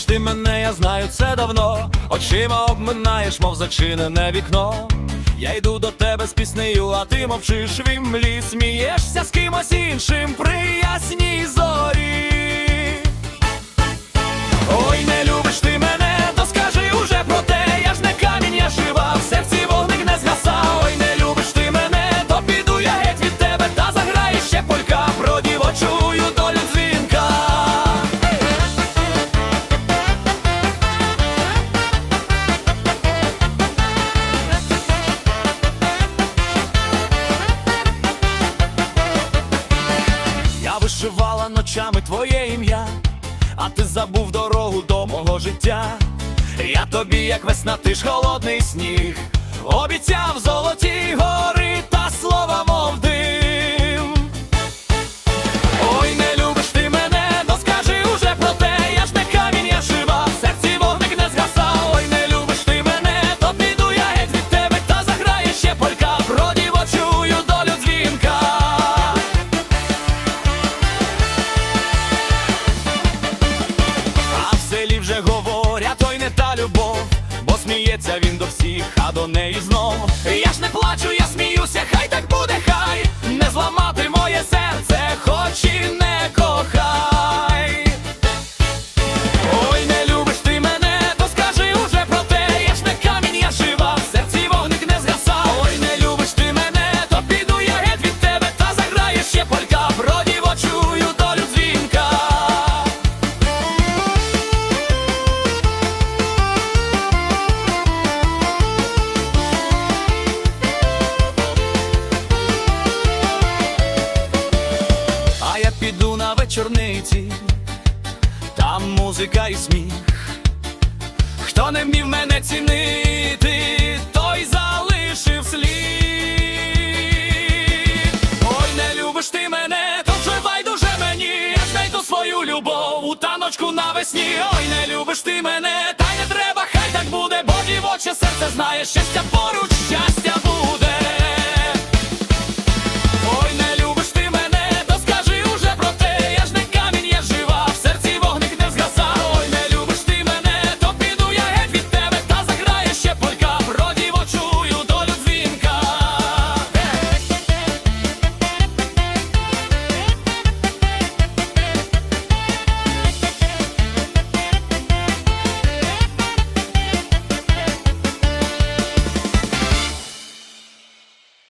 Любиш ти мене, я знаю це давно. Очима обминаєш, мов зачинене вікно. Я йду до тебе з піснею, а ти мовчиш в імлі, смієшся з кимось іншим, приясній зорі. Я ночами твоє ім'я, а ти забув дорогу до мого життя. Я тобі, як весна, ти ж холодний сніг, обіцяв золоті вже говорять, ой не та любов, бо сміється він до всіх, а до неї знов. Я ж не плачу, я сміюся, хай так буде, хай не зламати вечорниці, там музика і сміх. Хто не вмів мене цінити, той залишив слід. Ой, не любиш ти мене, то вже байдуже мені. Я знайду свою любов у таночку навесні. Ой, не любиш ти мене, та й не треба, хай так буде, бо дівоче серце знає щастя поруч